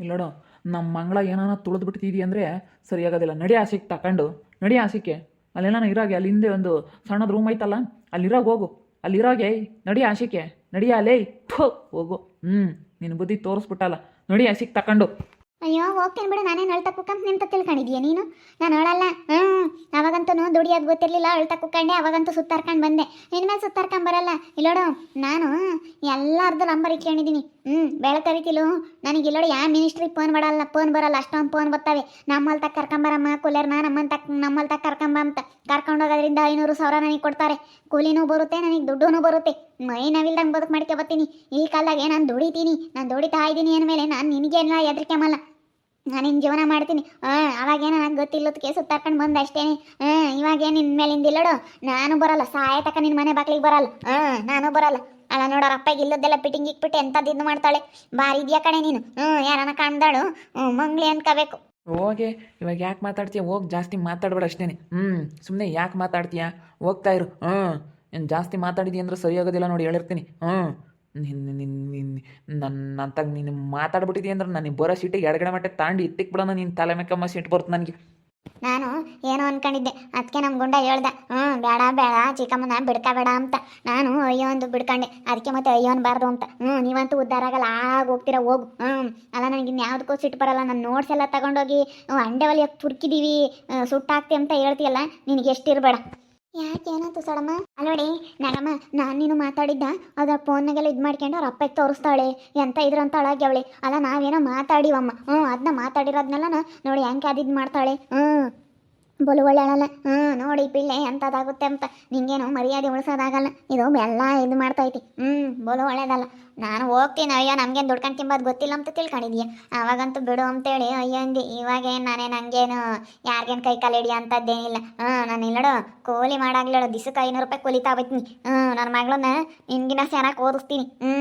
ಇಲ್ಲೋಡು ನಮ್ಮ ಮಂಗಳ ಏನಾನ ತುಳಿದು ಬಿಡ್ತಿದ್ದಿ ಅಂದರೆ ಸರಿಯಾಗೋದಿಲ್ಲ ನಡಿ ಆಸೆಗೆ ತಕೊಂಡು. ನಡಿ ಆಸೆಗೆ ಅಲ್ಲೇನಾನ ಇರಾಗೆ ಅಲ್ಲಿ ಹಿಂದೆ ಒಂದು ಸಣ್ಣದ ರೂಮ್ ಐತಲ್ಲ? ಅಲ್ಲಿರಾಗ ಹೋಗು. ಅಲ್ಲಿರಾಗೆ ನಡಿ ಆಸೆಗೆ ನಡಿ ಅಲೇ ಥೋ, ಹೋಗು. ಹ್ಞೂ ನಿನ್ನ ಬುದ್ಧಿ ತೋರಿಸ್ಬಿಟ್ಟಲ್ಲ. ನಡಿ ಆಸೆಗೆ ತಕೊಂಡು. ಅಯ್ಯೋ, ಹೋಗ್ತೇನೆ ಬಿಡು, ನಾನೇನು ಅಳ್ತಾ ಕುಕ್ಕಂತ ನಿಂತ ತಿಳ್ಕೊಂಡಿದ್ಯಾ ನೀನು? ನಾನು ಅಳಲ್ಲ. ಹ್ಞೂ ಅವಾಗಂತೂ ದುಡಿಯೋದು ಗೊತ್ತಿರಲಿಲ್ಲ ಅಳ್ತಾ ಕುಕ್ಕಂಡೆ ಅವಾಗಂತೂ ಸುತ್ತಾರ್ಕೊಂಡು ಬಂದೆ. ಇನ್ಮೇಲೆ ಸುತ್ತಾರ್ಕೊಂಡು ಬರಲ್ಲ. ಇಲ್ಲೋಡು ನಾನು ಎಲ್ಲಾರ್ದು ನಂಬರ್ ಇಟ್ಕೊಂಡಿದ್ದೀನಿ ಹ್ಞೂ ಬೆಳಕರಿತಿಲು ನನಗೆ ಇಲ್ಲೋಡು ಯಾ ಮಿನಿಸ್ಟ್ರಿ ಫೋನ್ ಮಾಡಲ್ಲ ಫೋನ್ ಬರಲ್ಲ, ಅಷ್ಟೊಂದು ಫೋನ್ ಬರ್ತಾವೆ. ನಮ್ಮಲ್ಲಿ ತಕ್ಕ ಕರ್ಕೊಂಬರಮ್ಮ ನಾ ನಮ್ಮನ್ನ ತಕ್ಕ ನಮ್ಮಲ್ಲಿ ತಕ್ಕ ಕರ್ಕೊಂಬ ಅಂತ. ಕರ್ಕೊಂಡು ಹೋಗೋದ್ರಿಂದ ಐನೂರು ಸಾವಿರ ನನಗೆ ಕೊಡ್ತಾರೆ. ಕೂಲಿನೂ ಬರುತ್ತೆ, ನನಗೆ ದುಡ್ಡು ಬರುತ್ತೆ. ಮೈ ನಾವಿಲ್ದಂಗೆ ಬದುಕು ಮಾಡ್ಕೊಬತ್ತೀನಿ ಈ ಕಾಲದಾಗೆ ನಾನು ದುಡಿತೀನಿ, ನಾನು ದುಡಿತಾ ಇದ್ದೀನಿ ಅಂದಮೇಲೆ ನಾನು ನಿನಗೇನ ಹೆದರಿಕೆಮಲ್ಲ ನಾನು ಹಿಂಗೆ ಜೀವನ ಮಾಡ್ತೀನಿ. ಹಾಂ ನನಗೆ ಗೊತ್ತಿಲ್ಲದ ಕೇಸು ತಕೊಂಡು ಬಂದು ಅಷ್ಟೇನೆ ಹಾಂ ಇವಾಗೇನು ನಿನ್ನ ಮೇಲಿಂದ ಇಲ್ಲೋಡು ನಾನು ಬರಲ್ಲ, ಸಾಯ ತಕ ನಿನ್ನ ಮನೆ ಬಾಗಿಲಿಗೆ ಬರಲ್ಲ. ಹಾಂ, ನಾನು ಬರಲ್ಲ. ಅಲ್ಲ ನೋಡೋರ ಅಪ್ಪಗೆ ಇಲ್ಲದೆಲ್ಲ ಪಿಟಿಂಗ್ ಇಕ್ಬಿಟ್ಟು ಎಂಥದ್ದು ಇದು ಮಾಡ್ತಾಳೆ? ಬಾರಿ ಇದೆಯಾ ಕಣೆ ನೀನು? ಹ್ಞೂ ಯಾರನ್ನ ಕಾಣ್ದಾಳು? ಹ್ಞೂ ಮಂಗ್ಲಿ ಅನ್ಕೋಬೇಕು. ಹೋಗಿ, ಇವಾಗ ಯಾಕೆ ಮಾತಾಡ್ತೀಯ? ಹೋಗಿ, ಜಾಸ್ತಿ ಮಾತಾಡ್ಬೇಡ ಅಷ್ಟೇ ಹ್ಞೂ ಸುಮ್ಮನೆ ಯಾಕೆ ಮಾತಾಡ್ತೀಯ? ಹೋಗ್ತಾ ಇರು. ಹ್ಞೂ ಏನು ಜಾಸ್ತಿ ಮಾತಾಡಿದ್ಯಾ ಅಂದ್ರೆ ಸರಿಯಾಗೋದಿಲ್ಲ ನೋಡಿ, ಹೇಳಿರ್ತೀನಿ. ಹ್ಞೂ ನಿನ್ನ ನಿನ್ನ ನನ್ನ ಅಂತಾಗ ನೀನು ಮಾತಾಡ್ಬಿಟ್ಟಿದಿ ಅಂದ್ರೆ ನನಗೆ ಬರೋ ಸೀಟಿಗೆ ಎಡಗಡೆ ಮಟ್ಟ ತಾಂಡಿ ಇತ್ತಿಕ್ ಬಿಡೋಣ ನಿನ್ನ ತಲೆ ಮೇಕಮ್ಮ ಸಿಟ್ಟು ಬರ್ತು ನನಗೆ. ನಾನು ಏನೋ ಅನ್ಕೊಂಡಿದ್ದೆ ಅದಕ್ಕೆ ನಮ್ಮ ಗುಂಡ ಹೇಳ್ದೆ ಹ್ಞೂ ಬೇಡ ಬೇಡ ಚಿಕ್ಕಮ್ಮನ ಬಿಡ್ಕಬೇಡ ಅಂತ. ನಾನು ಅಯ್ಯೋ ಒಂದು ಬಿಡ್ಕೊಂಡೆ ಅದಕ್ಕೆ ಮತ್ತೆ ಅಯ್ಯೋ ಅನ್ಬಾರ್ದು ಅಂತ. ಹ್ಞೂ ನೀವಂತೂ ಉದ್ಧಾರ ಆಗಲ್ಲ ಆಗ ಹೋಗ್ತೀರ ಹೋಗು. ಹ್ಞೂ ಅಲ್ಲ ನನಗೆ ಇನ್ಯಾವುದಕ್ಕೂ ಸಿಟ್ಟು ಬರಲ್ಲ ನಾನು ನೋಟ್ಸ್ ಎಲ್ಲ ತಗೊಂಡೋಗಿ ಅಂಡೆ ಒಲಿಯಕ್ಕೆ ತುರ್ಕಿದೀವಿ ಆ, ಸುಟ್ಟಾಕ್ತಿ ಅಂತ ಹೇಳ್ತೀಯಲ್ಲ ನಿನಗೆ ಎಷ್ಟಿರಬೇಡ ಯಾಕೆ ಸಡಮ್ಮ? ಅಲ್ಲೋಡಿ ನಡಮ್ಮ ನಾನು ನೀನು ಮಾತಾಡಿದ್ದ, ಅದ್ರ ಫೋನ್ನಾಗೆಲ್ಲ ಇದು ಮಾಡ್ಕೊಂಡು ಅವ್ರ ಅಪ್ಪಗೆ ತೋರಿಸ್ತಾಳೆ, ಎಂತ ಇದ್ರಂತಾಳ ಅಂತ ಅಳಾಗಿ ಅವಳೆ. ಅಲ್ಲ, ನಾವೇನೋ ಮಾತಾಡಿವಮ್ಮ. ಹ್ಞೂ ಅದನ್ನ ಮಾತಾಡಿರೋದ್ನೆಲ್ಲ ನೋಡಿ ಹೆಂಗೆ ಅದಿದ್ದು ಮಾಡ್ತಾಳೆ. ಹ್ಞೂ ಬಲು ಒಳ್ಳೆ ಹಾ, ನೋಡಿ ಪಿಳ್ಳೆ ಎಂಥದಾಗುತ್ತೆ ಅಂತ. ನಿಂಗೇನು ಮರ್ಯಾದೆ ಉಳಿಸೋದಾಗಲ್ಲ. ಇದು ಬೆಲ್ಲ ಇದು ಮಾಡ್ತೈತಿ. ಹ್ಞೂ ಬಲು ಒಳ್ಳೇದಲ್ಲ ನಾನು ಹೋಗ್ತೀನಿ, ಅಯ್ಯೋ, ನಮಗೇನು ದುಡ್ಕೊಂಡು ತಿಂಬೋದು ಗೊತ್ತಿಲ್ಲ ಅಂತ ತಿಳ್ಕೊಂಡಿದ್ಯಾ? ಅವಾಗಂತೂ ಬಿಡು ಅಂತೇಳಿ, ಅಯ್ಯೋ, ಅಂದಿ, ಇವಾಗೇನು ನಾನೇ ಹಂಗೇನು ಯಾರಿಗೇನು ಕೈ ಕಾಲು ಹಿಡಿಯೋ ಅಂಥದ್ದೇನಿಲ್ಲ. ಹಾಂ ನಾನು ಇಲ್ಲಡು ಕೂಲಿ ಮಾಡಾಗ್ಲಿಡೋ, ದಿಸಕ್ಕೆ ಐನೂರು ರೂಪಾಯಿ ಕೂಲಿ ಬೈತೀನಿ ಹ್ಞೂ ನನ್ನ ಮಗಳನ್ನ ನಿನ್ಗಿನ ಚೆನ್ನಾಗಿ ಓದಿಸ್ತೀನಿ. ಹ್ಞೂ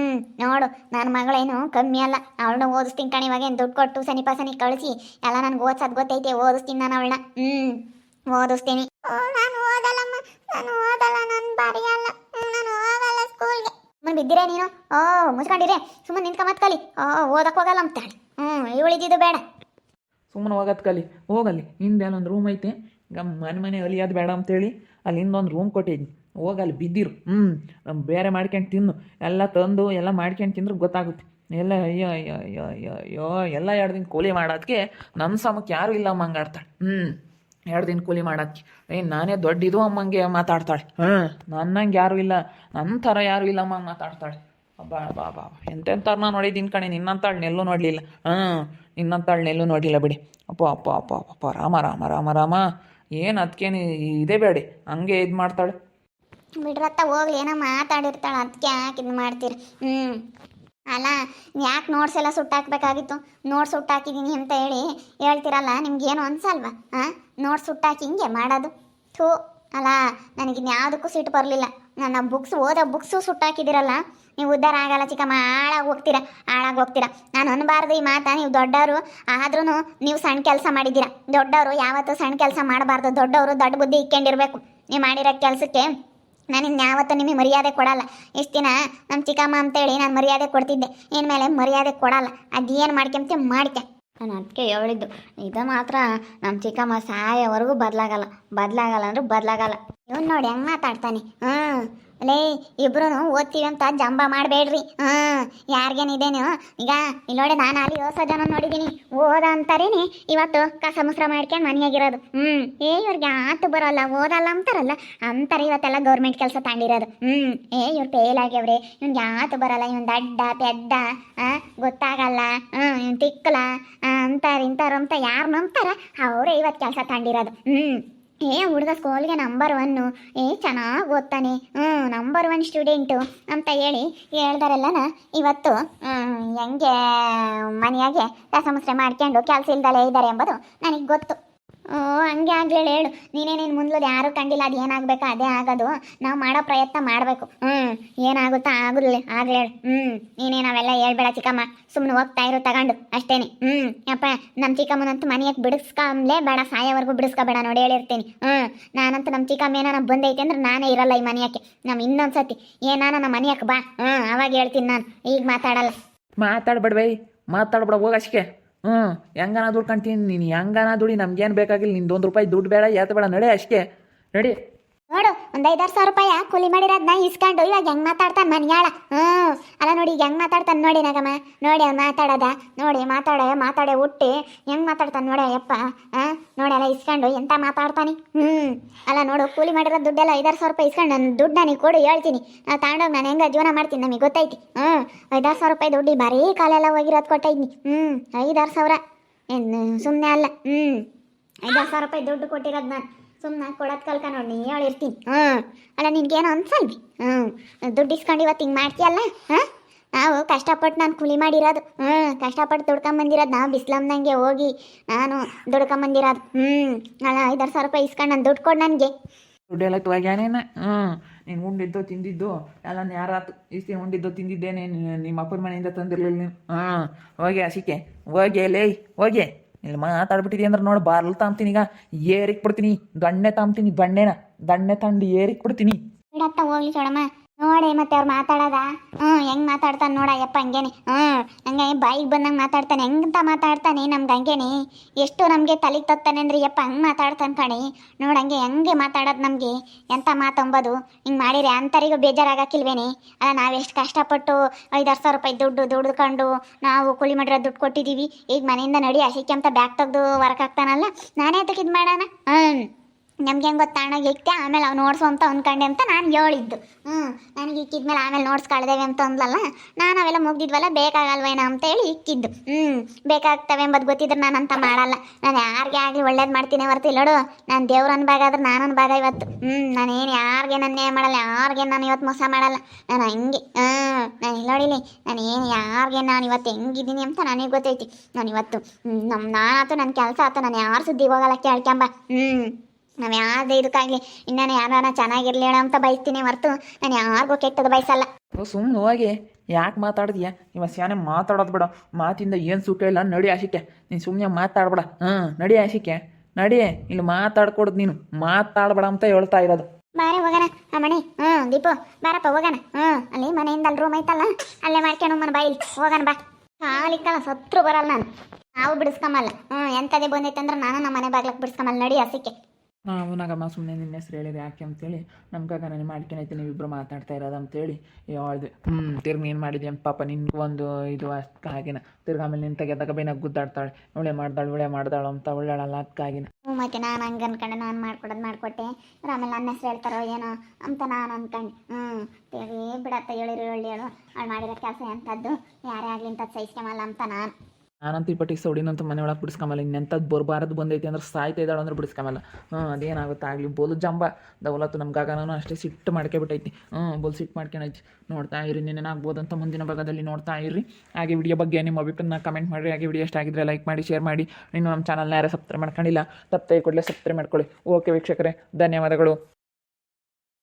ನೋಡು ನನ್ನ ಮಗಳೇನು ಕಮ್ಮಿ ಅಲ್ಲ. ಅವಳನ್ನ ಓದಿಸ್ತೀನಿ ಕಣಿ ಇವಾಗ ದುಡ್ಡು ಕೊಟ್ಟು ಸನಿ ಪಸನಿ ಕಳಿಸಿ, ಎಲ್ಲ ನನಗೆ ಓದ್ಸೋದು ಗೊತ್ತೈತೆ, ಓದಿಸ್ತೀನಿ ನಾನು ಅವಳನ್ನ. ಹ್ಞೂ ಓದಿಸ್ತೀನಿ. ನಾನು ಓದಲ್ಲಮ್ಮ, ನಾನು ಓದಲ್ಲ, ನಾನು ಸುಮ್ಮನೆ ಬಿದ್ದಿರೇ ನೀನು? ಓ, ಮುಚ್ಕೊಂಡಿರೇ? ಸುಮ್ಮನೆ ನಿಂತ್ಕ ಮತ್ ಕಲಿ. ಓ ಓದಕ್ಕೆ ಹೋಗಲ್ಲ ಅಂತಾಳೆ ಹ್ಞೂ ಇವಳಿದ್ದು ಬೇಡ. ಸುಮ್ಮನೆ ಹೋಗತ್ ಕಲಿ. ಹೋಗಲ್ಲಿ. ಹಿಂದೆ ಅಲ್ಲೊಂದು ರೂಮ್ ಐತೆ. ಈಗ ಮನೆ ಮನೆ ಅಲಿಯೋದು ಬೇಡ ಅಂತೇಳಿ. ಅಲ್ಲಿಂದ ಹಿಂದೊಂದು ರೂಮ್ ಕೊಟ್ಟಿದ್ದೀನಿ ಹೋಗಲ್ಲಿ ಬಿದ್ದಿರು. ಹ್ಞೂ ಬೇರೆ ಮಾಡ್ಕೊಂಡು ತಿನ್ನು ಎಲ್ಲ ತಂದು ಎಲ್ಲ ಮಾಡ್ಕೊಂಡು ತಿಂದ್ರೆ ಗೊತ್ತಾಗುತ್ತೆ. ಎಲ್ಲ ಅಯ್ಯೋ ಅಯ್ಯೋ ಅಯ್ಯೋ ಅಯ್ಯೋ ಅಯ್ಯೋ ಎಲ್ಲ ಎರಡು ದಿನ ಕೂಲಿ ಮಾಡೋದಕ್ಕೆ ನನ್ನ ಸಮಕ್ಕೆ ಯಾರೂ ಇಲ್ಲ ಅಮ್ಮ ಹಂಗಾಡ್ತಾಳೆ ಹ್ಞೂ ಎರಡು ದಿನ ಕೂಲಿ ಮಾಡೋಕ್ಕೆ ಏ ನಾನೇ ದೊಡ್ಡ ಇದು ಅಮ್ಮಂಗೆ ಮಾತಾಡ್ತಾಳೆ. ಹಾಂ. ನನ್ನಂಗೆ ಯಾರೂ ಇಲ್ಲ ನನ್ನ ಥರ ಯಾರೂ ಇಲ್ಲ ಅಮ್ಮಂಗೆ ಮಾತಾಡ್ತಾಳೆ. ಬಾ ಬಾ ಬಾ ಎಂತೆಂಥವ್ರನ್ನ ನೋಡಿದ್ದೀನಿ ಕಣೆ ನಿನ್ನಂತಾಳು ನೆಲ್ಲೂ ನೋಡಲಿಲ್ಲ. ಹಾಂ ನಿನ್ನಂತಾಳು ನೆಲ್ಲು ನೋಡಲಿಲ್ಲ ಬಿಡಿ. ಅಪ್ಪ ಅಪ್ಪ ಅಪ್ಪ ಅಪ್ಪ ರಾಮ ರಾಮ ರಾಮ ರಾಮ. ಏನು ಅದಕ್ಕೇನು ಇದೇ ಬೇಡಿ. ಹಂಗೆ ಇದು ಮಾಡ್ತಾಳೆ. ಬಿಡ್ರತ್ತ, ಹೋಗ್ಲಿ, ಏನೋ ಮಾತಾಡಿರ್ತಾಳೆ ಅದಕ್ಕೆ ಯಾಕೆ ಇದು ಮಾಡ್ತೀರಿ? ಹ್ಞೂ ಅಲ್ಲ ಯಾಕೆ ನೋಟ್ಸ್ ಎಲ್ಲ ಸುಟ್ಟಾಕಬೇಕಾಗಿತ್ತು ನೋಟ್ಸ್ ಸುಟ್ಟಾಕಿದ್ದೀನಿ ಅಂತ ಹೇಳಿ ಹೇಳ್ತಿರಲ್ಲ, ನಿಮ್ಗೇನು ಅನ್ಸಲ್ವಾ? ಹಾಂ ನೋಟ್ಸ್ ಸುಟ್ಟಾಕಿ ಹಿಂಗೆ ಮಾಡೋದು. ಥೂ, ಅಲ್ಲ, ನನಗಿನ್ ಯಾವುದಕ್ಕೂ ಸಿಟ್ಟು ಬರಲಿಲ್ಲ. ನನ್ನ ಬುಕ್ಸ್ ಓದೋ ಬುಕ್ಸು ಸುಟ್ಟಾಕಿದ್ದೀರಲ್ಲ ನೀವು ಉದ್ಧಾರ ಆಗಲ್ಲ ಚಿಕ್ಕಮ್ಮ, ಹಾಳಾಗಿ ಹೋಗ್ತೀರಾ ಹಾಳಾಗಿ ಹೋಗ್ತೀರಾ. ನಾನು ಅನ್ಬಾರ್ದು ಈ ಮಾತಾ, ನೀವು ದೊಡ್ಡವರು ಆದ್ರೂ ನೀವು ಸಣ್ಣ ಕೆಲಸ ಮಾಡಿದ್ದೀರಾ. ದೊಡ್ಡವರು ಯಾವತ್ತೂ ಸಣ್ಣ ಕೆಲಸ ಮಾಡಬಾರ್ದು, ದೊಡ್ಡವರು ದೊಡ್ಡ ಬುದ್ಧಿ ಇಕ್ಕೊಂಡಿರ್ಬೇಕು. ನೀವು ಮಾಡಿರೋ ಕೆಲಸಕ್ಕೆ ನಾನು ಇನ್ಯಾವತ್ತೂ ನಿಮಗೆ ಮರ್ಯಾದೆ ಕೊಡಲ್ಲ. ಇಷ್ಟು ದಿನ ನಮ್ಮ ಚಿಕ್ಕಮ್ಮ ಅಂತೇಳಿ ನಾನು ಮರ್ಯಾದೆ ಕೊಡ್ತಿದ್ದೆ. ಇನ್ಮೇಲೆ ಮರ್ಯಾದೆ ಕೊಡಲ್ಲ. ಅದೇನು ಮಾಡ್ಕೊಂತ ಮಾಡ್ಕೆ ನಾನು ಅದಕ್ಕೆ ಹೇಳಿದ್ದು. ಇದು ಮಾತ್ರ ನಮ್ಮ ಚಿಕ್ಕಮ್ಮ ಸಾಯೋವರೆಗೂ ಬದಲಾಗಲ್ಲ. ಬದಲಾಗಲ್ಲ ಅಂದ್ರೆ ಬದಲಾಗಲ್ಲ. ಇವನು ನೋಡಿ ಹೆಂಗೆ ಮಾತಾಡ್ತಾನೆ. ಹಾಂ ಲೇ ಇಬ್ರು ಓದ್ತೀವಿ ಅಂತ ಜಂಬ ಮಾಡಬೇಡ್ರಿ. ಹಾಂ ಯಾರಿಗೇನಿದೇನು ಈಗ ಇಲ್ಲಿ ನೋಡಿ, ನಾನು ಅಲ್ಲಿ ಹೊಸ ಜನ ನೋಡಿದ್ದೀನಿ ಓದ ಅಂತಾರೇನಿ, ಇವತ್ತು ಕಸ ಮುಸ್ರ ಮಾಡ್ಕೊಂಡು ಮನೆಯಾಗಿರೋದು. ಹ್ಞೂ ಏ, ಇವ್ರಿಗೆ ಆತು ಬರಲ್ಲ, ಓದಲ್ಲ ಅಂತಾರಲ್ಲ. ಅಂತಾರೆ ಇವತ್ತೆಲ್ಲ ಗೌರ್ಮೆಂಟ್ ಕೆಲಸ ತಗೊಂಡಿರೋದು ಹ್ಞೂ ಏ, ಇವ್ರು ಫೇಲ್ ಆಗ್ಯವ್ರೆ. ಇವ್ನಿಗೆ ಆತು ಬರಲ್ಲ, ಇವನ್ ದಡ್ಡ, ಪೆದ್ದ ಗೊತ್ತಾಗಲ್ಲ ಹ್ಞೂ ಇವ್ನು ತಿಕ್ಕಲ ಅಂತಾರೆ ಇಂಥವ್ರು ಅಂತ ಯಾರು ನಂಬ್ತಾರ ಅವರೇ ಇವತ್ತು ಕೆಲಸ ತಗೊಂಡಿರೋದು ಹ್ಞೂ ಏ, ಹುಡುಗ ಸ್ಕೂಲ್ಗೆ ನಂಬರ್ ಒನ್ನು ಏ, ಚೆನ್ನಾಗಿ ಓದ್ತಾನೆ. ಹ್ಞೂ ನಂಬರ್ ಒನ್ ಸ್ಟೂಡೆಂಟು ಅಂತ ಹೇಳಿ ಹೇಳ್ದಾರೆಲ್ಲನ ಇವತ್ತು ಹೆಂಗೆ ಮನೆಯಾಗೆ ಕಸ ಮುಸ್ರೆ ಮಾಡ್ಕೊಂಡು ಕೆಲಸ ಇಲ್ದಲೇ ಇದ್ದಾರೆ ಎಂಬುದು ನನಗೆ ಗೊತ್ತು. ಹಂಗೆ ಆಗ್ಲಿಲ್ಲ ಹೇಳು. ನೀನೇನೇನು ಮುಂದ್ಲದು ಯಾರು ಕಂಡಿಲ್ಲ, ಅದು ಏನಾಗಬೇಕು ಅದೇ ಆಗೋದು. ನಾವು ಮಾಡೋ ಪ್ರಯತ್ನ ಮಾಡಬೇಕು. ಹ್ಞೂ ಏನಾಗುತ್ತಾ ಆಗಲಿ ಆಗ್ಲಿ ಹೇಳು. ಹ್ಞೂ ನೀನೇ ನಾವೆಲ್ಲ ಹೇಳ್ಬೇಡ ಚಿಕ್ಕಮ್ಮ. ಸುಮ್ಮನೆ ಹೋಗ್ತಾ ಇರು ತಗೊಂಡು, ಅಷ್ಟೇನೆ. ಹ್ಞೂ ಯಪ್ಪ ನಮ್ಮ ಚಿಕ್ಕಮ್ಮನಂತೂ ಮನೆಯಾಗ ಬಿಡಿಸ್ಕೊಂಬ್ಲೇ ಬೇಡ, ಸಾಯೋವರೆಗೂ ಬಿಡಿಸ್ಕೋಬೇಡ ನೋಡಿ ಹೇಳಿರ್ತೀನಿ. ಹ್ಞೂ ನಾನಂತೂ ನಮ್ಮ ಚಿಕ್ಕಮ್ಮ ಏನಾರ ಬಂದೈತೆ ಅಂದ್ರೆ ನಾನೇ ಇರಲ್ಲ ಈ ಮನೆಯಕ್ಕೆ. ನಮ್ಮ ಇನ್ನೊಂದು ಸತಿ ಏನಾನ ನಮ್ಮ ಮನೆಯಕ್ಕೆ ಬಾ. ಹ್ಞೂ ಅವಾಗ ಹೇಳ್ತೀನಿ ನಾನು. ಈಗ ಮಾತಾಡಲ್ಲ. ಮಾತಾಡ್ಬೇಡ ಬೈ, ಮಾತಾಡ್ಬೇಡ, ಹೋಗ ಅಷ್ಟೇ. ಹ್ಞೂ ಹೆಂಗನ ದುಡ್ಕೊಂತೀನಿ ನೀನು ಹೆಂಗನ ದುಡಿ ನಮ್ಗೇನು ಬೇಕಾಗಿಲ್ಲ ನಿಂದು ರೂಪಾಯಿ ದುಡ್ಡು ಬೇಡ, ಯಾತ ಬೇಡ, ನಡೆ ಅಷ್ಟೇ. ನಡಿ. ನೋಡು, ಒಂದ್ ಐದಾರು ಸಾವಿರ ರೂಪಾಯಿ ಕೂಲಿ ಮಾಡಿರೋದ್ನ ಇಸ್ಕೊಂಡು ಇವಾಗ ಹೆಂಗ್ ಮಾತಾಡ್ತಾನೆ ಮನ್ಯಾಳ? ಹ್ಮ್ ಅಲ್ಲ ನೋಡಿ, ಈಗ ಹೆಂಗ್ ಮಾತಾಡ್ತಾನೆ ನೋಡಿ ನಗಮ್ಮ. ನೋಡಿ ಅವ್ನು ಮಾತಾಡದ. ನೋಡಿ, ಮಾತಾಡ, ಮಾತಾಡೆ ಹುಟ್ಟಿ. ಹೆಂಗ್ ಮಾತಾಡ್ತಾನೆ ನೋಡಿ ಯಪ್ಪ ಆ ನೋಡಿ, ಅಲ್ಲ ಇಸ್ಕೊಂಡು ಎಂತ ಮಾತಾಡ್ತಾನೆ? ಹ್ಮ್ ಅಲ್ಲ ನೋಡು, ಕೂಲಿ ಮಾಡಿರೋ ದುಡ್ಡೆಲ್ಲ ಐದಾರು ಸಾವಿರ ರೂಪಾಯಿ ಇಸ್ಕೊಂಡು ನನ್ನ ದುಡ್ಡು ನನಗೆ ಕೊಡು, ಹೇಳ್ತೀನಿ. ನಾ ತಗೊಂಡೋಗಿ ನಾನು ಹೆಂಗ ಜೀವನ ಮಾಡ್ತೀನಿ ನಮಗೆ ಗೊತ್ತೈತಿ. ಹ್ಮ್ ಐದಾರು ಸಾವಿರ ರೂಪಾಯಿ ದುಡ್ಡು ಬರೀ ಕಾಲೆಲ್ಲ ಹೋಗಿರೋದು ಕೊಟ್ಟೈತಿ ಹ್ಮ್ ಐದಾರು ಸಾವಿರ. ಏನು ಸುಮ್ಮನೆ ಅಲ್ಲ. ಹ್ಮ್ ಐದಾರು ಸಾವಿರ ರೂಪಾಯಿ ದುಡ್ಡು ಕೊಟ್ಟಿರೋದು ನಾನು. ಸುಮ್ಮನೆ ಕೊಡೋದು ಕಲ್ಕ ನೋಡಿ, ನೀ ಹೇಳಿರ್ತೀನಿ ಹ್ಞೂ ಅಲ್ಲ, ನಿನಗೇನು ಅನ್ಸಲ್ವಿ. ಹ್ಞೂ ದುಡ್ಡು ಇಸ್ಕೊಂಡು ಇವತ್ತು ಹಿಂಗೆ ಮಾಡ್ತೀಯಲ್ಲ? ಹಾಂ? ನಾವು ಕಷ್ಟಪಟ್ಟು ನಾನು ಕೂಲಿ ಮಾಡಿರೋದು. ಹ್ಞೂ ಕಷ್ಟಪಟ್ಟು ದುಡ್ಕೊಂಬಂದಿರೋದು ನಾವು ಬಿಸ್ಲಮ್ದಂಗೆ ಹೋಗಿ ನಾನು ದುಡ್ಕೊಂಬಂದಿರೋದು ಹ್ಞೂ ಅಲ್ಲ, ಐದಾರು ಸಾವಿರ ರೂಪಾಯಿ ಇಸ್ಕೊಂಡು ನಾನು ದುಡ್ಡು ಕೊಡು ನನಗೆ. ದುಡ್ಡೆಲ್ಲ ತುವಾಗ್ಯಾನೇನ ಹ್ಞೂ ನೀನು ಉಂಡಿದ್ದೋ ತಿಂದಿದ್ದು, ಎಲ್ಲ ಯಾರಾತು ಇಸ್ತಿ ಉಂಡಿದ್ದೋ ತಿಂದಿದ್ದೇನೆ ನಿಮ್ಮ ಅಪ್ಪನ ಮನೆಯಿಂದ ತಂದಿರಲಿಲ್ಲ ನೀನು. ಹಾಂ ಹೋಗಿ ಹಸಿಕೆ. ಹೋಗಿ ಲೇ ಹೋಗಿ. ಇಲ್ಲಿ ಮಾತಾಡ್ಬಿಟ್ಟಿದೆ ಅಂದ್ರೆ ನೋಡಿ, ಬಾರ್ಲ್ ತಾಂಬ್ತೀನಿ ಈಗ. ಏರಿಕ್ ಬಿಡ್ತೀನಿ. ದಣ್ಣೆ ತಾಂಬ್ತೀನಿ, ದಣ್ಣೆನ. ದಣ್ಣೆ ತಂದು ಏರಿಕ್ ಬಿಡ್ತೀನಿ. ಹೋಗ್ಲಿ ನೋಡಿ, ಮತ್ತೆ ಅವ್ರು ಮಾತಾಡೋದ? ಹ್ಞೂ ಹೆಂಗೆ ಮಾತಾಡ್ತಾನೆ ನೋಡ ಯಪ್ಪ ಹಂಗೇನೆ. ಹ್ಞೂ ಹಂಗೆ ಬಾಯಿಗೆ ಬಂದಂಗೆ ಮಾತಾಡ್ತಾನೆ ಹೆಂಗಂತ ಮಾತಾಡ್ತಾನೆ ನಮ್ಗೆ ಹಂಗೇನೆ ಎಷ್ಟು ನಮಗೆ ತಲೆಗೆ ತತ್ತಾನೆ ಅಂದ್ರೆ ಯಪ್ಪ ಹಂಗೆ ಮಾತಾಡ್ತಾನೆ ಕಣಿ. ಹಂಗೆ, ಹೆಂಗೆ ಮಾತಾಡೋದು ನಮಗೆ? ಎಂತ ಮಾತಂಬೋದು? ಹಿಂಗೆ ಮಾಡಿರಿ ಅಂತರಿಗೂ ಬೇಜಾರಾಗಕ್ಕಿಲ್ವೇನೆ? ಅಲ್ಲ ನಾವು ಎಷ್ಟು ಕಷ್ಟಪಟ್ಟು ಐದಾರು ಸಾವಿರ ರೂಪಾಯಿ ದುಡ್ಡು ದುಡ್ದುಕೊಂಡು ನಾವು ಕೂಲಿ ಮಾಡಿರೋ ದುಡ್ಡು ಕೊಟ್ಟಿದ್ದೀವಿ. ಈಗ ಮನೆಯಿಂದ ನಡಿ ಹಸಿಕೆ ಅಂತ ಬ್ಯಾಗ್ ತೆಗೆದು ವರ್ಕ್ ಹಾಕ್ತಾನಲ್ಲ, ನಾನೇ ಅದಕ್ಕೆ ಇದು ಮಾಡೋಣ? ಹ್ಞೂ ನಮ್ಗೆ ಹೆಂಗೆ ಗೊತ್ತಾಣಾಗ ಇಟ್ಟೆ, ಆಮೇಲೆ ಅವ್ನು ನೋಡ್ಸು ಅಂತ ಅಂದ್ಕೊಂಡೆ ಅಂತ ನಾನು ಹೇಳಿದ್ದು. ಹ್ಞೂ ನನಗೆ ಇಕ್ಕಿದ್ಮೇಲೆ ಆಮೇಲೆ ನೋಡ್ಸ್ಕೊಳ್ದೇವೆ ಅಂತ ಅಂದ್ಲಲ್ಲ, ನಾನು ಅವೆಲ್ಲ ಮುಗ್ದಿದ್ವಲ್ಲ, ಬೇಕಾಗಲ್ವೇನ ಅಂತ ಹೇಳಿ ಇಕ್ಕಿದ್ದು. ಹ್ಞೂ ಬೇಕಾಗ್ತವೆ ಎಂಬುದು ಗೊತ್ತಿದ್ರೆ ನಾನು ಅಂತ ಮಾಡಲ್ಲ. ನಾನು ಯಾರಿಗೆ ಆಗಲಿ ಒಳ್ಳೇದು ಮಾಡ್ತೀನಿ ಹೊರತು, ಇಲ್ಲೋಡು, ನಾನು ದೇವ್ರ ಅನ್ಬಾಗಾದ್ರೆ ನಾನು ಅನ್ಬಾಗ ಇವತ್ತು. ಹ್ಞೂ ನಾನೇನು ಯಾರಿಗೆ ನನ್ನ ಮಾಡಲ್ಲ, ಯಾರಿಗೆ ನಾನು ಇವತ್ತು ಮೋಸ ಮಾಡಲ್ಲ. ನಾನು ಹಂಗೆ ಹ್ಞೂ ನಾನು ಇಲ್ಲೋಡಿಲಿ ನಾನು ಏನು ಯಾರಿಗೆ ನಾನು ಇವತ್ತು ಹೆಂಗಿದ್ದೀನಿ ಅಂತ ನನಗೆ ಗೊತ್ತೈತಿ. ನಾನು ಇವತ್ತು ನಮ್ಮ ನಾನಾತು ನನ್ನ ಕೆಲಸ ಆತ, ನಾನು ಯಾರು ಸುದ್ದಿ ಹೋಗಲ್ಲ ಕೇಳ್ಕೊಂಬ. ಹ್ಞೂ ನಾವು ಯಾವುದೇ ಇದಕ್ಕಾಗಲಿ ಇನ್ನೇನು ಯಾರಾನ ಚೆನ್ನಾಗಿರ್ಲಿ ಅಣ್ಣ ಅಂತ ಬಯಸ್ತೀನಿ ಹೊರತು ನಾನು ಯಾರಿಗೂ ಕೆಟ್ಟದ್ದು ಬಯಸಲ್ಲ. ಸುಮ್ಮನೆ ಹೋಗಿ. ಯಾಕೆ ಮಾತಾಡಿದ್ಯ? ಇವ ಸ್ಯಾನೆ ಮಾತಾಡೋದು ಬಿಡ. ಮಾತಿಂದ ಏನು ಸುಖ ಇಲ್ಲ ನಡಿ ಆಶಿಕೆ ನೀನು ಸುಮ್ಮನೆ ಮಾತಾಡ್ಬೇಡ. ಹಾಂ ನಡಿ ಆಶಿಕೆ ನಡಿ ಇಲ್ಲಿ ಮಾತಾಡ್ಕೊಡ್ದು ನೀನು. ಮಾತಾಡ್ಬೇಡ ಅಂತ ಹೇಳ್ತಾ ಇರೋದು. ಬಾರೆ ಹೋಗೋಣ ಆ ಮಣಿ. ಹ್ಞೂ ದೀಪು ಬಾರಪ್ಪ ಹೋಗೋಣ. ಹ್ಞೂ ಅಲ್ಲಿ ಮನೆಯಿಂದ ಅಲ್ಲಿ ರೂಮ್ ಐತಲ್ಲ ಅಲ್ಲೇ ಮಾಡ್ಕೊಂಡು ಮನ ಬಾಯಿಲಿ ಹೋಗೋಣ ಬಾ. ಕಾಲಿಕ್ಕಲ್ಲ ಸತ್ರು ಬರಲ್ಲ ನಾನು. ನಾವು ಬಿಡಿಸ್ಕೊಂಬಲ್ಲ. ಹ್ಞೂ ಎಂಥದೇ ಬಂದೈತೆ ಅಂದ್ರೆ ನಾನು ನಮ್ಮ ಮನೆ ಬಾಗ್ಲಕ್ಕೆ ಬಿಡಿಸ್ಕೊಂಬಲ್ಲ. ನಡಿ ಹಸಿಕೆ ನಾವು ನಗಮ್ಮ ಸುಮ್ಮನೆ ನಿನ್ನ ಹೆಸ್ರು ಹೇಳಿದೆ ಯಾಕೆ ಅಂತೇಳಿ ನಮ್ಗಾಗ ನಾನು ಮಾಡ್ಕೊಂಡೈತೆ ನೀವಿಬ್ಬರು ಮಾತಾಡ್ತಾ ಇರೋದು ಅಂತೇಳಿ ಹೇಳ್ದೆ ಹ್ಞೂ ತಿರ್ಗಿ ನೀನು ಅಂತ ಪಾಪ ನಿನ್ಗೆ ಒಂದು ಇದು ಅಷ್ಟು ಹಾಗೇನ ತಿರ್ಗಿ ಆಮೇಲೆ ನಿನ್ನ ತೆಗೆದಾಗ ಬೇನ ಗುದ್ದಾಡ್ತಾಳೆ, ಒಳ್ಳೆ ಮಾಡ್ದಾಳು ಒಳ್ಳೆ ಮಾಡ್ದಾಳು ಅಂತ ಒಳ್ಳೆಯಳಲ್ಲ ಅದಕ್ಕಾಗಿನ ಹ್ಞೂ ಮತ್ತೆ ನಾನು ಹಂಗೆ ಅನ್ಕೊಂಡೆ, ನಾನು ಮಾಡ್ಕೊಡೋದು ಮಾಡಿಕೊಟ್ಟೆ ಆಮೇಲೆ ನನ್ನ ಹೆಸ್ರು ಹೇಳ್ತಾರೋ ಏನೋ ಅಂತ ನಾನು ಅನ್ಕೊಂಡೆ ಹ್ಞೂ ತಿರ್ಗಿ ಬಿಡತ್ತ, ಹೇಳಿರು, ಹೇಳಿ, ಹೇಳು ಅವ್ಳು ಮಾಡಿರೋ ಕೆಲಸ ಎಂಥದ್ದು ಯಾರೇ ಆಗಲಿ ಇಂಥದ್ದು ಸಹಿಸ್ಕೊಂಬಲ್ಲ ಅಂತ ನಾನು. ನಾನಂತೂ ಈ ಪಟ್ಟಿಗೆ ಸೌಡಿನಂತ ಮನೆ ಒಳಗೆ ಬಿಡಿಸ್ಕೊಂಬಲ್ಲ ಇನ್ನೆಂಥದ್ದು ಬರಬಾರದು ಬಂದೈತಿ ಅಂದ್ರೆ ಸಾಯ್ತಾ ಇದ್ದಾಳೆ ಅಂದ್ರೆ ಬಿಡಿಸ್ಕೊಂಬಲ್ಲ. ಹ್ಞೂ ಅದೇನಾಗುತ್ತೆ ಆಗಲಿ, ಬೋಲು ಜಂಬ. ದೌಲತ್ತು ನಮ್ಗಾಗನೂ ಅಷ್ಟೇ ಸಿಟ್ಟು ಮಾಡ್ಕೊಬಿಟ್ಟೈತಿ ಹ್ಞೂ ಬೋಲು ಸಿಟ್ಟು ಮಾಡ್ಕೊಂಡೈತಿ ನೋಡ್ತಾ ಇರಿ ನಿನ್ನೇನಾಗ್ಬೋದು ಅಂತ ಮುಂದಿನ ಭಾಗದಲ್ಲಿ ನೋಡ್ತಾ ಇರಿ. ಹಾಗೆ ವಿಡಿಯೋ ಬಗ್ಗೆ ನಿಮ್ಮ ಅಭಿಪ್ರಾಯನ ಕಮೆಂಟ್ ಮಾಡಿರಿ. ಹಾಗೆ ವಿಡಿಯೋ ಎಷ್ಟು ಆಗಿದ್ರೆ ಲೈಕ್ ಮಾಡಿ ಶೇರ್ ಮಾಡಿ. ಇನ್ನು ನಮ್ಮ ಚಾನಲ್ನ ಯಾರೇ ಸಬ್ಸ್ಕ್ರೈಬ್ ಮಾಡ್ಕೊಂಡಿಲ್ಲ ತಪ್ಪೇ ಕೂಡಲೇ ಸಬ್ಸ್ಕ್ರೈಬ್ ಮಾಡ್ಕೊಳ್ಳಿ. ಓಕೆ ವೀಕ್ಷಕರೇ, ಧನ್ಯವಾದಗಳು.